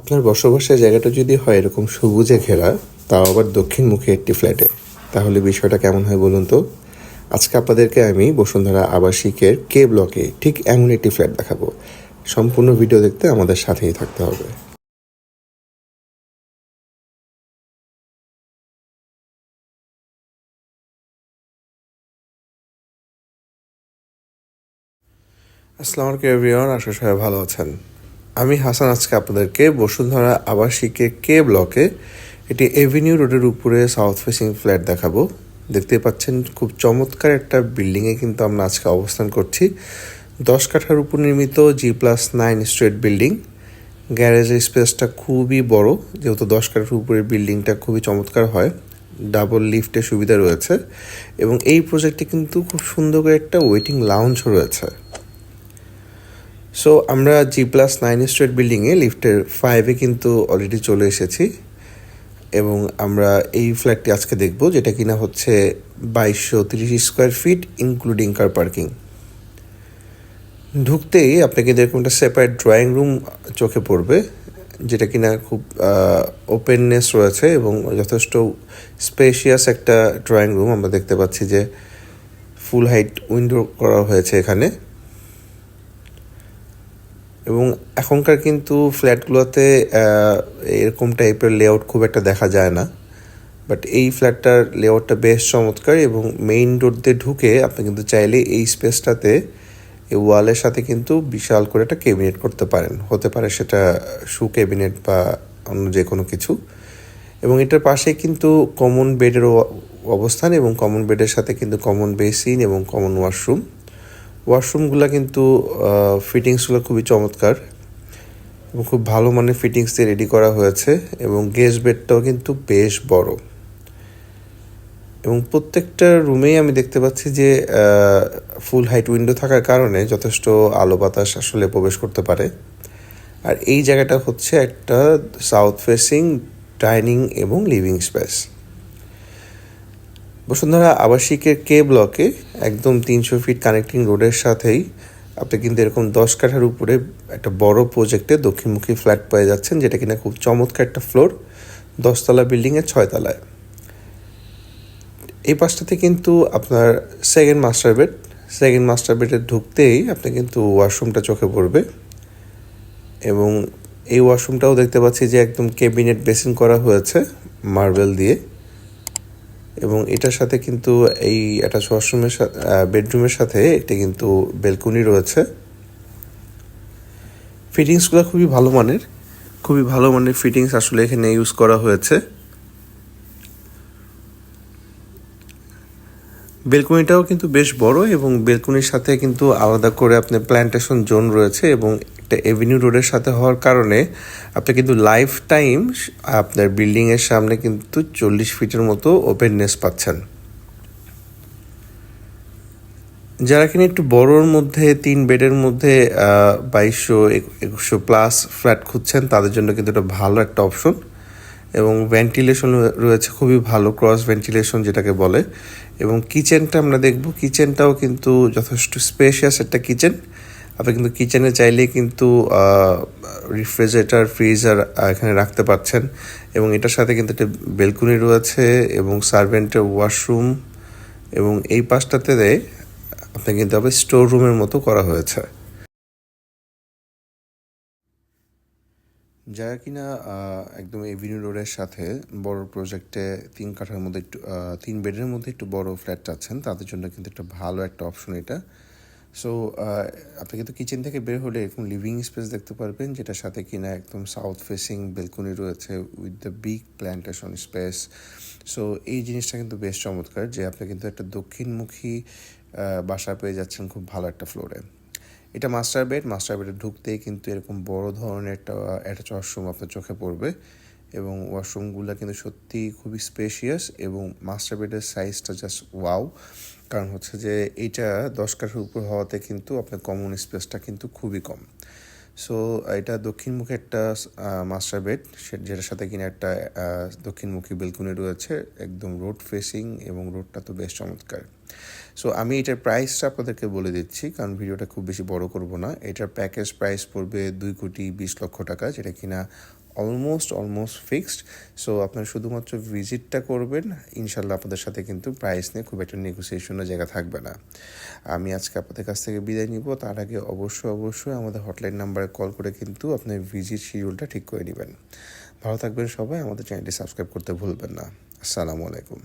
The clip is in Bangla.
আপনার বসবাসের জায়গাটা যদি হয় এরকম সবুজে ঘেরা, তাও আবার দক্ষিণ মুখে একটি ফ্ল্যাটে। তাহলে বিষয়টা কেমন হয় বলুন তো? আজকে আপনাদেরকে আমি বসুন্ধরা আবাসিকের কে ব্লকে ঠিক এমন একটি ফ্ল্যাট দেখাবো। সম্পূর্ণ ভিডিও দেখতে আমাদের সাথেই থাকতে হবে। আসসালামু আলাইকুম, এভরিওয়ান। আশা সবাই ভালো আছেন। আমি হাসান, আজকে আপনাদেরকে বসুন্ধরা আবাসিকের কে ব্লকে এটি এভিনিউ রোডের উপরে সাউথ ফেসিং ফ্ল্যাট দেখাবো। দেখতে পাচ্ছেন, খুব চমৎকার একটা বিল্ডিংয়ে কিন্তু আমরা আজকে অবস্থান করছি। দশ কাঠার উপর নির্মিত G plus nine straight building গ্যারেজের স্পেসটা খুবই বড়, যেহেতু দশ কাঠার উপরের বিল্ডিংটা খুবই চমৎকার হয়। ডাবল লিফটের সুবিধা রয়েছে এবং এই প্রজেক্টে কিন্তু খুব সুন্দর করে একটা ওয়েটিং লাউঞ্জও রয়েছে। সো আমরা জি প্লাস নাইন স্ট্রিট বিল্ডিংয়ে লিফটের ফাইভে কিন্তু অলরেডি চলে এসেছি। এবং আমরা এই ফ্ল্যাটটি আজকে দেখব, যেটা কিনা হচ্ছে বাইশশো তিরিশ square feet including car parking ঢুকতেই আপনাকে এরকম একটা সেপারেট ড্রয়িং রুম চোখে পড়বে, যেটা কিনা খুব ওপেননেস রয়েছে এবং যথেষ্ট স্পেশিয়াস একটা ড্রয়িং রুম আমরা দেখতে পাচ্ছি যে ফুল হাইট উইন্ডো করা হয়েছে এখানে। এবং এখনকার কিন্তু ফ্ল্যাটগুলোতে এরকম টাইপের লেআউট খুব একটা দেখা যায় না। বাট এই ফ্ল্যাটটার লেআউটটা বেশ চমৎকার এবং মেইন রোড দিয়ে ঢুকে আপনি কিন্তু চাইলে এই স্পেসটাতে এই ওয়ালের সাথে কিন্তু বিশাল করে একটা ক্যাবিনেট করতে পারেন। হতে পারে সেটা শু ক্যাবিনেট বা অন্য যে কোনো কিছু। এবং এটার পাশে কিন্তু কমন বেডেরও অবস্থান এবং কমন বেডের সাথে কিন্তু কমন বেসিন এবং কমন ওয়াশরুম ওয়াশরুমগুলো কিন্তু ফিটিংসগুলো খুবই চমৎকার এবং খুব ভালো মানের ফিটিংস দিয়ে রেডি করা হয়েছে এবং গেস্ট বেডটাও কিন্তু বেশ বড়। এবং প্রত্যেকটা রুমেই আমি দেখতে পাচ্ছি যে ফুল হাইট উইন্ডো থাকার কারণে যথেষ্ট আলো বাতাস আসলে প্রবেশ করতে পারে। আর এই জায়গাটা হচ্ছে একটা সাউথ ফেসিং ডাইনিং এবং লিভিং স্পেস বসুন্ধরা আবাসিকের কে ব্লকে একদম তিনশো ফিট কানেক্টিং রোডের সাথেই আপনি কিন্তু এরকম দশ কাঠার উপরে একটা বড় প্রজেক্টে দক্ষিণমুখী ফ্ল্যাট পেয়ে যাচ্ছেন, যেটা কিনা খুব চমৎকার একটা ফ্লোর দশতলা বিল্ডিংয়ের ছয়তলায়। এই পাশটাতে কিন্তু আপনার second master bed second master বেডে ঢুকতেই আপনি কিন্তু ওয়াশরুমটা চোখে পড়বে। এবং এই ওয়াশরুমটাও দেখতে পাচ্ছি যে একদম ক্যাবিনেট বেসিন করা হয়েছে মার্বেল দিয়ে। এবং এটার সাথে কিন্তু এই অ্যাটাচ ওয়াশরুমের সাথে বেডরুমের সাথে একটি কিন্তু বেলকনি রয়েছে। ফিটিংসগুলো খুবই ভালো মানের, খুবই ভালো মানের ফিটিংস আসলে এখানে ইউজ করা হয়েছে। বেলকনিটাও কিন্তু বেশ বড় এবং বেলকনির সাথে কিন্তু আলাদা করে আপনার প্ল্যান্টেশন জোন রয়েছে এবং এভিনিউ রোডের সাথে হওয়ার কারণে আপনি কিন্তু লাইফ টাইম আপনার বিল্ডিংয়ের সামনে কিন্তু চল্লিশ ফিটের মতো ওপেননেস পাচ্ছেন। যারা কিনা একটু বড়োর মধ্যে, তিন বেডের মধ্যে বাইশশো একুশশো প্লাস ফ্ল্যাট খুঁজছেন, তাদের জন্য কিন্তু এটা ভালো একটা অপশন এবং ভেন্টিলেশন রয়েছে খুবই ভালো ক্রস ভেন্টিলেশন যেটাকে বলে এবং কিচেনটা আমরা দেখব। কিচেনটাও কিন্তু যথেষ্ট স্পেশিয়াস একটা কিচেন আপনি কিন্তু কিচেনে চাইলে কিন্তু রিফ্রিজারেটার ফ্রিজার এখানে রাখতে পারছেন। এবং এটার সাথে কিন্তু একটা বেলকুনি রয়েছে এবং সার্ভেন্টের ওয়াশরুম এবং এই পাশটাতে দেয় আপনি কিন্তু আবার স্টোর রুমের মতো করা হয়েছে। যারা কিনা একদম এভিনিউ রোডের সাথে বড় প্রজেক্টে তিন কাঠার মধ্যে একটু তিন বেডের মধ্যে একটু বড় ফ্ল্যাট চাচ্ছেন তাদের জন্য কিন্তু একটা ভালো একটা অপশন এটা। সো আপনি কিন্তু কিচেন থেকে বের হলে এরকম লিভিং স্পেস দেখতে পারবেন, যেটার সাথে কিনা একদম সাউথ ফেসিং বেলকনি রয়েছে with the big plantation space so এই জিনিসটা কিন্তু বেশ চমৎকার যে আপনি কিন্তু একটা দক্ষিণমুখী বাসা পেয়ে যাচ্ছেন খুব ভালো একটা ফ্লোরে এটা মাস্টার বেড মাস্টার বেডে ঢুকতেই কিন্তু এরকম বড় ধরনের একটা অ্যাটাচ ওয়াশরুম আপনার চোখে পড়বে। এবং ওয়াশরুমগুলো কিন্তু সত্যি খুবই স্পেশিয়াস এবং মাস্টার বেডের সাইজটা জাস্ট ওয়াও কারণ হচ্ছে যে এইটা দশ কাঠের উপর হওয়াতে কিন্তু আপনার কমন স্পেসটা কিন্তু খুবই কম। সো এটা দক্ষিণমুখী একটা মাস্টার বেড যেটার সাথে কিনা একটা দক্ষিণমুখী বেলকুনি রয়েছে, একদম রোড ফেসিং এবং রোডটা তো বেশ চমৎকার। সো আমি এটার প্রাইসটা আপনাদেরকে বলে দিচ্ছি, কারণ ভিডিওটা খুব বেশি বড় করব না। এটার প্যাকেজ প্রাইস পড়বে দুই কোটি বিশ লক্ষ টাকা, যেটা কিনা অলমোস্ট অলমোস্ট ফিক্সড সো আপনারা শুধুমাত্র ভিজিটটা করবেন ইনশাল্লাহ আপনাদের সাথে কিন্তু প্রাইস নিয়ে খুব একটা নেগোসিয়েশনের জায়গা থাকবে না। আমি আজকে আপনাদের কাছ থেকে বিদায় নিব। তার আগে অবশ্যই অবশ্যই আমাদের হটলাইন নাম্বারে কল করে কিন্তু আপনি ভিজিট শিডিউলটা ঠিক করে নেবেন। ভালো থাকবেন সবাই। আমাদের চ্যানেলটি সাবস্ক্রাইব করতে ভুলবেন না। আসসালামু আলাইকুম।